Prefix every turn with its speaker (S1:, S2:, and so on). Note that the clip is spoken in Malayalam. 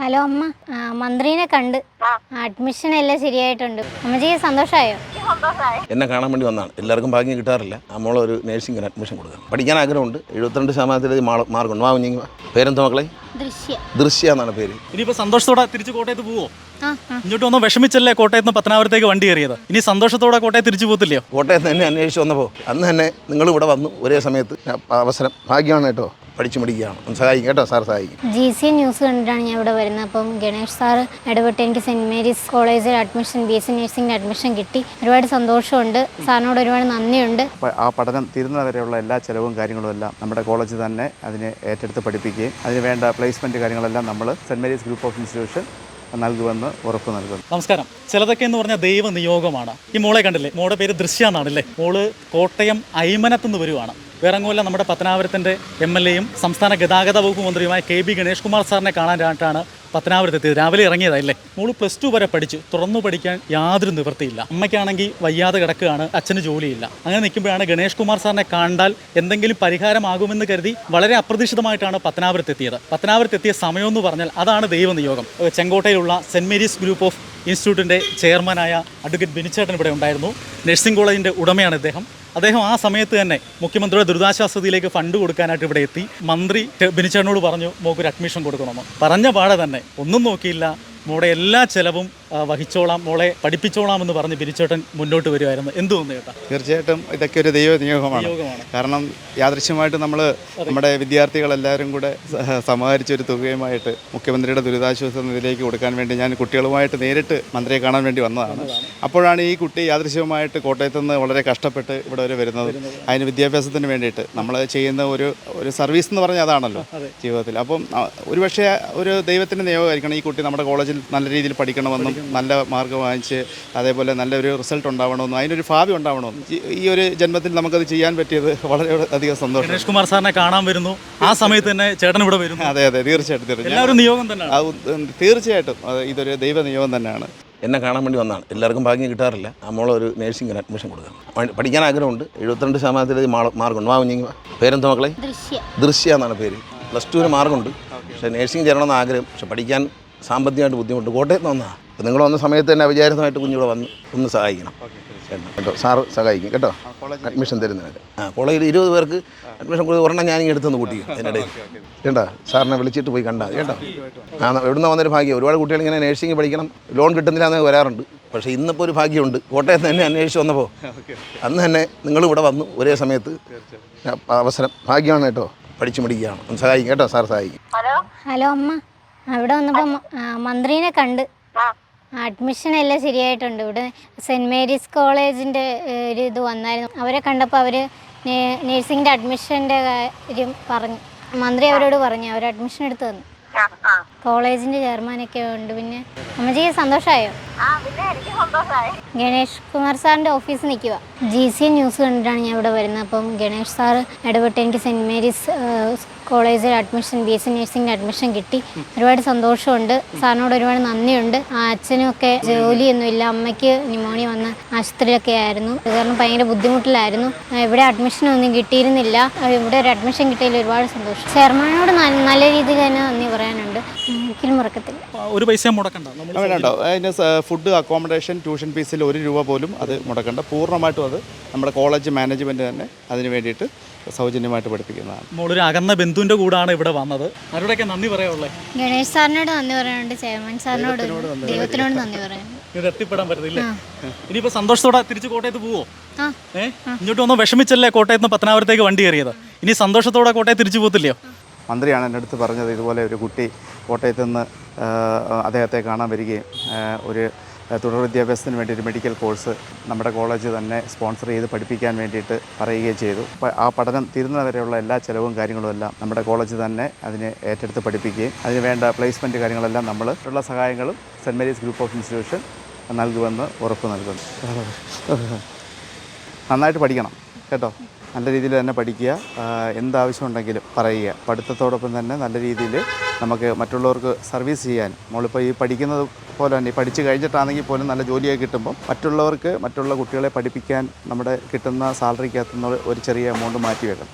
S1: ഹലോ അമ്മ. മന്ത്രിനെ കണ്ട്. അഡ്മിഷൻ എല്ലാം ശരിയായിട്ടുണ്ട്. അമ്മച്ചിക്ക് സന്തോഷമായോ
S2: എന്നെ കാണാൻ വേണ്ടി വന്നാണ്. എല്ലാവർക്കും ഭാഗ്യം കിട്ടാറില്ല. നമ്മളെ ഒരു നേഴ്സിംഗിന് അഡ്മിഷൻ കൊടുക്കാം പഠിക്കാൻ ആഗ്രഹമുണ്ട്. എഴുപത്തിരണ്ട് ശതമാനത്തിൽ മാർക്കുണ്ട്. വാ കുഞ്ഞിങ്ങി. പേരെന്താ മക്കളെ?
S1: ദൃശ്യ.
S2: ദൃശ്യ എന്നാണ് പേര്.
S3: ഇനിയിപ്പോ സന്തോഷത്തോടെ തിരിച്ചു കോട്ടയത്ത് പോവോ? ഇങ്ങോട്ട് വന്ന് വിഷമിച്ചല്ലേ കോട്ടയത്ത് നിന്ന് പത്തനാപുരത്തേക്ക് വണ്ടി കയറിയത്? ഇനി സന്തോഷത്തോടെ കോട്ടയം തിരിച്ചു പോകത്തില്ലയോ?
S2: കോട്ടയത്ത് തന്നെ അന്വേഷിച്ച് വന്നപ്പോൾ അന്ന് തന്നെ നിങ്ങൾ ഇവിടെ വന്നു ഒരേ സമയത്ത് അവസരം ഭാഗ്യമാണ് കേട്ടോ പഠിച്ചു പഠിക്കുകയാണ്. ഒന്ന് സഹായിക്കും കേട്ടോ സാർ സഹായിക്കും.
S1: ജി സി ന്യൂസ് കണ്ടിട്ടാണ് ഞാൻ ഇവിടെ വരുന്നത്. അപ്പം ഗണേഷ് സാർ ഇടപെട്ട് എനിക്ക് സെന്റ് മേരീസ് കോളേജിൽ അഡ്മിഷൻ ബി എസ് സി നഴ്സിംഗിന് അഡ്മിഷൻ കിട്ടി. ഒരുപാട് സന്തോഷമുണ്ട്. സാറിനോട് ഒരുപാട് നന്ദിയുണ്ട്.
S4: ആ പഠനം തീരുന്നവരെയുള്ള എല്ലാ ചെലവും കാര്യങ്ങളും എല്ലാം നമ്മുടെ കോളേജ് തന്നെ അതിനെ ഏറ്റെടുത്ത് പഠിപ്പിക്കുകയും അതിന് വേണ്ട പ്ലേസ്മെന്റ് കാര്യങ്ങളെല്ലാം നമ്മൾ Saint Mary's group of institution നൽകുമെന്ന് ഉറപ്പ് നൽകുന്നു.
S3: നമസ്കാരം. ചിലതൊക്കെ എന്ന് പറഞ്ഞാൽ ദൈവ നിയോഗമാണ്. ഈ മോളെ കണ്ടില്ലേ? മോളുടെ പേര് ദൃശ്യ എന്നാണല്ലേ മോൾ കോട്ടയം നിന്ന് വരുവാണ്. വേറെങ്ങുമല്ല നമ്മുടെ പത്തനാപുരത്തിന്റെ എം എൽ എയും സംസ്ഥാന ഗതാഗത വകുപ്പ് മന്ത്രിയുമായ കെ ബി ഗണേഷ് കുമാർ സാറിനെ കാണാനായിട്ടാണ് പത്തനാപുരത്ത് എത്തിയത് രാവിലെ ഇറങ്ങിയതല്ലേ മോൾ പ്ലസ് ടു വരെ പഠിച്ചു. തുറന്നു പഠിക്കാൻ യാതൊരു നിവൃത്തിയില്ല. അമ്മയ്ക്കാണെങ്കിൽ വയ്യാതെ കിടക്കുകയാണ് അച്ഛന് ജോലിയില്ല. അങ്ങനെ നിൽക്കുമ്പോഴാണ് ഗണേഷ് കുമാർ സാറിനെ കണ്ടാൽ എന്തെങ്കിലും പരിഹാരമാകുമെന്ന് കരുതി വളരെ അപ്രതീക്ഷിതമായിട്ടാണ് പത്തനാപുരത്ത് എത്തിയത് പത്തനാപുരത്ത് എത്തിയ സമയം പറഞ്ഞാൽ അതാണ് ദൈവനിയോഗം. ചെങ്കോട്ടയിലുള്ള സെന്റ് മേരീസ് ഗ്രൂപ്പ് ഓഫ് ഇൻസ്റ്റിറ്റ്യൂട്ടിന്റെ ചെയർമാനായ അഡ്വക്കേറ്റ് ബിനിച്ചേട്ടൻ ഇവിടെ ഉണ്ടായിരുന്നു. നഴ്സിംഗ് കോളേജിന്റെ ഉടമയാണ് അദ്ദേഹം അദ്ദേഹം ആ സമയത്ത് തന്നെ മുഖ്യമന്ത്രിയുടെ ദുരിതാശ്വാസ നിധിയിലേക്ക് ഫണ്ട് കൊടുക്കാനായിട്ട് ഇവിടെ എത്തി. മന്ത്രി ബിനിച്ചേട്ടനോട് പറഞ്ഞു മോക്കൊരു അഡ്മിഷൻ കൊടുക്കണമെന്ന്. പറഞ്ഞ പാടെ തന്നെ ഒന്നും നോക്കിയില്ല. മോടെ എല്ലാ ചെലവും വഹിച്ചോളാം. മോളെ പഠിപ്പിച്ചോളാം എന്ന് പറഞ്ഞ് പിരിച്ചേട്ടൻ മുന്നോട്ട് വരുമായിരുന്നു എന്ത് തോന്നുന്നു കേട്ടാ
S4: തീർച്ചയായിട്ടും ഇതൊക്കെ ഒരു ദൈവ നിയോഗമാണ്. കാരണം യാദൃശ്യമായിട്ട് നമ്മൾ നമ്മുടെ വിദ്യാർത്ഥികളെല്ലാവരും കൂടെ സമാഹരിച്ച ഒരു തുകയുമായിട്ട് മുഖ്യമന്ത്രിയുടെ ദുരിതാശ്വാസ നിധിയിലേക്ക് കൊടുക്കാൻ വേണ്ടി ഞാൻ കുട്ടികളുമായിട്ട് നേരിട്ട് മന്ത്രിയെ കാണാൻ വേണ്ടി വന്നതാണ്. അപ്പോഴാണ് ഈ കുട്ടി യാദൃശ്യമായിട്ട് കോട്ടയത്ത് നിന്ന് വളരെ കഷ്ടപ്പെട്ട് ഇവിടെ വരെ വരുന്നത്. അതിന് വിദ്യാഭ്യാസത്തിന് വേണ്ടിയിട്ട് നമ്മൾ ചെയ്യുന്ന ഒരു ഒരു സർവീസ് എന്ന് പറഞ്ഞാൽ അതാണല്ലോ ജീവിതത്തിൽ. അപ്പം ഒരുപക്ഷെ ഒരു ദൈവത്തിന്റെ നിയോഗമായിരിക്കണം ഈ കുട്ടി നമ്മുടെ കോളേജിൽ നല്ല രീതിയിൽ പഠിക്കണമെന്നും നല്ല മാർക്ക് വാങ്ങിച്ച് അതേപോലെ നല്ലൊരു റിസൾട്ട് ഉണ്ടാവണമെന്നും അതിനൊരു ഭാവി ഉണ്ടാവണമെന്നും. ഈ- ഒരു ജന്മത്തിൽ നമുക്കത് ചെയ്യാൻ പറ്റിയത് വളരെ അധികം സന്തോഷം.
S3: ഗണേഷ് കുമാർ സാറിനെ കാണാൻ വരുന്നു. ആ സമയത്ത് തന്നെ ചേട്ടൻ ഇവിടെ വരുന്നു.
S4: അതെ അതെ തീർച്ചയായിട്ടും തീർച്ചയായിട്ടും.
S3: എല്ലാവരും നിയോഗം തന്നെയാണ്.
S4: അത് തീർച്ചയായിട്ടും. ഇതൊരു ദൈവ നിയോഗം തന്നെയാണ്.
S2: എന്നെ കാണാൻ വേണ്ടി വന്നാണ്. എല്ലാവർക്കും ഭാഗ്യം കിട്ടാറില്ല. നമ്മളൊരു ഒരു നേഴ്സിംഗിന് അഡ്മിഷൻ കൊടുക്കണം പഠിക്കാൻ ആഗ്രഹമുണ്ട്. എഴുപത്തിരണ്ട് ശതമാനത്തിൽ മാർക്കുണ്ട്. വാ കുഞ്ഞിങ്ങ. പേരെന്താ മക്കളെ?
S1: ദൃശ്യ.
S2: ദൃശ്യ എന്നാണ് പേര്. പ്ലസ് ടുവിന് മാർക്കുണ്ട്. പക്ഷേ നേഴ്സിംഗ് ചേരണമെന്ന് ആഗ്രഹം. പക്ഷെ പഠിക്കാൻ സാമ്പത്തികമായിട്ട് ബുദ്ധിമുട്ട് കോട്ടയത്ത് നിന്ന്. വന്നതാണ് അപ്പോൾ നിങ്ങൾ വന്ന സമയത്ത് തന്നെ അവിചാരിതമായിട്ട് കുഞ്ഞിവിടെ വന്ന് ഒന്ന് സഹായിക്കണം. കേട്ടോ. സാറ് സഹായിക്കും. കേട്ടോ. അഡ്മിഷൻ തരുന്നതിന് ആ കോളേജിൽ ഇരുപത് പേർക്ക് അഡ്മിഷൻ കൊടുത്ത് ഒരെണ്ണം ഞാൻ എടുത്തൊന്ന് കൂട്ടി അതിനിടയിൽ കേട്ടോ. സാറിനെ വിളിച്ചിട്ട് പോയി കണ്ടാൽ കേട്ടോ. ആ എവിടുന്ന് വന്നൊരു ഭാഗ്യം. ഒരുപാട് കുട്ടികൾ ഇങ്ങനെ നേഴ്സിംഗ് പഠിക്കണം ലോൺ കിട്ടുന്നില്ല എന്ന് വരാറുണ്ട്. പക്ഷേ ഇന്നിപ്പോൾ ഒരു ഭാഗ്യമുണ്ട്. കോട്ടയത്ത് തന്നെ അന്വേഷിച്ച് വന്നപ്പോൾ അന്ന് തന്നെ നിങ്ങൾ ഇവിടെ വന്നു ഒരേ സമയത്ത് അവസരം. ഭാഗ്യമാണ് കേട്ടോ. പഠിച്ചു പഠിക്കുകയാണ്. ഒന്ന് സഹായിക്കും. കേട്ടോ. സാർ സഹായിക്കും.
S1: ഹലോ അമ്മ. അവിടെ വന്നപ്പോ മന്ത്രിനെ കണ്ട്. അഡ്മിഷൻ എല്ലാം ശരിയായിട്ടുണ്ട്. ഇവിടെ സെന്റ് മേരീസ് കോളേജിന്റെ ഒരു ഇത് വന്നായിരുന്നു. അവരെ കണ്ടപ്പോൾ അവർ നേഴ്സിംഗിന്റെ അഡ്മിഷന്റെ കാര്യം പറഞ്ഞു. മന്ത്രി അവരോട് പറഞ്ഞു. അവർ അഡ്മിഷൻ എടുത്തു തന്നു. കോളേജിന്റെ ചെയർമാനൊക്കെ ഉണ്ട് പിന്നെ അമ്മജിക്ക് സന്തോഷമായോ ഗണേഷ് കുമാർ സാറിന്റെ ഓഫീസിൽ നിൽക്കുക ജി സി ന്യൂസ് കണ്ടിട്ടാണ് ഞാൻ ഇവിടെ വരുന്നത്. അപ്പം ഗണേഷ് സാർ ഇടപെട്ട് എനിക്ക് സെന്റ് മേരീസ് കോളേജിൽ അഡ്മിഷൻ ബി എസ് സി നഴ്സിംഗിന് അഡ്മിഷൻ കിട്ടി. ഒരുപാട് സന്തോഷമുണ്ട്. സാറിനോട് ഒരുപാട് നന്ദിയുണ്ട്. ആ അച്ഛനൊക്കെ ജോലിയൊന്നുമില്ല. അമ്മയ്ക്ക് ന്യൂമോണിയ വന്ന ആശുപത്രിയിലൊക്കെ ആയിരുന്നു. കാരണം ഭയങ്കര ബുദ്ധിമുട്ടിലായിരുന്നു. ഇവിടെ അഡ്മിഷനൊന്നും കിട്ടിയിരുന്നില്ല. ഇവിടെ ഒരു അഡ്മിഷൻ കിട്ടിയതിൽ ഒരുപാട് സന്തോഷം. ചെയർമാനോട് നല്ല രീതിയിൽ തന്നെ നന്ദി പറയാനുണ്ട്. ഒരിക്കലും മറക്കത്തില്ല.
S3: ഒരു പൈസ മുടക്കണ്ട.
S4: വേണ്ടോ അതിന് ഫുഡ് അക്കോമഡേഷൻ ട്യൂഷൻ ഫീസിൽ ഒരു രൂപ പോലും അത് മുടക്കണ്ട. പൂർണമായിട്ടും അത് നമ്മുടെ കോളേജ് മാനേജ്മെന്റ് തന്നെ അതിന് വേണ്ടിയിട്ട് സൗജന്യമായിട്ട് പഠിപ്പിക്കുന്നതാണ്.
S3: മോളൊരു അകന്ന ബന്ധുവിന്റെ കൂടാണ് ഇവിടെ വന്നത്. ആരോടൊക്കെ നന്ദി പറയാനുള്ളത്
S1: ഗണേഷ് സാറിനോട് നന്ദി പറയാനുണ്ട് ചെയർമാൻ സാറിനോട് ദൈവത്തിനോട് നന്ദി പറയാനുണ്ട്.
S3: ഇത് എത്തിപ്പെടാൻ പറ്റത്തില്ലേ? ഇനിയിപ്പോ സന്തോഷത്തോടെ തിരിച്ചു കോട്ടയത്ത് പോവോ? ഇങ്ങോട്ട് വന്ന് വിഷമിച്ചല്ലേ കോട്ടയത്ത് നിന്ന് പത്തനാപുരത്തേക്ക് വണ്ടി കയറിയത്? ഇനി സന്തോഷത്തോടെ കോട്ടയത്ത് തിരിച്ചു പോകത്തില്ലയോ?
S4: മന്ത്രിയാണ് എന്റെ അടുത്ത് പറഞ്ഞത് ഇതുപോലെ ഒരു കുട്ടി കോട്ടയത്ത് നിന്ന് അദ്ദേഹത്തെ കാണാൻ വരികയും ഒരു തുടർ വിദ്യാഭ്യാസത്തിന് വേണ്ടി ഒരു മെഡിക്കൽ കോഴ്സ് നമ്മുടെ കോളേജ് തന്നെ സ്പോൺസർ ചെയ്ത് പഠിപ്പിക്കാൻ വേണ്ടിയിട്ട് പറയുകയും ചെയ്തു. ആ പഠനം തീരുന്നവരെയുള്ള എല്ലാ ചിലവും കാര്യങ്ങളും എല്ലാം നമ്മുടെ കോളേജ് തന്നെ അതിനെ ഏറ്റെടുത്ത് പഠിപ്പിക്കുകയും അതിന് വേണ്ട പ്ലേസ്മെന്റ് കാര്യങ്ങളെല്ലാം നമ്മൾ ഉള്ള സഹായങ്ങളും saint Mary's group of institution നൽകുമെന്ന് ഉറപ്പ് നൽകുന്നു. നന്നായിട്ട് പഠിക്കണം കേട്ടോ. നല്ല രീതിയിൽ തന്നെ പഠിക്കുക എന്താവശ്യമുണ്ടെങ്കിലും പറയുക. പഠിത്തത്തോടൊപ്പം തന്നെ നല്ല രീതിയിൽ നമുക്ക് മറ്റുള്ളവർക്ക് സർവീസ് ചെയ്യാൻ നമ്മളിപ്പോൾ ഈ പഠിക്കുന്നത് പോലെ തന്നെ പഠിച്ചു കഴിഞ്ഞിട്ടാണെങ്കിൽ പോലും നല്ല ജോലിയായി കിട്ടുമ്പോൾ മറ്റുള്ളവർക്ക് മറ്റുള്ള കുട്ടികളെ പഠിപ്പിക്കാൻ നമ്മുടെ കിട്ടുന്ന സാലറിക്കകത്തുനിന്ന് ഒരു ചെറിയ എമൗണ്ട് മാറ്റി വെക്കണം.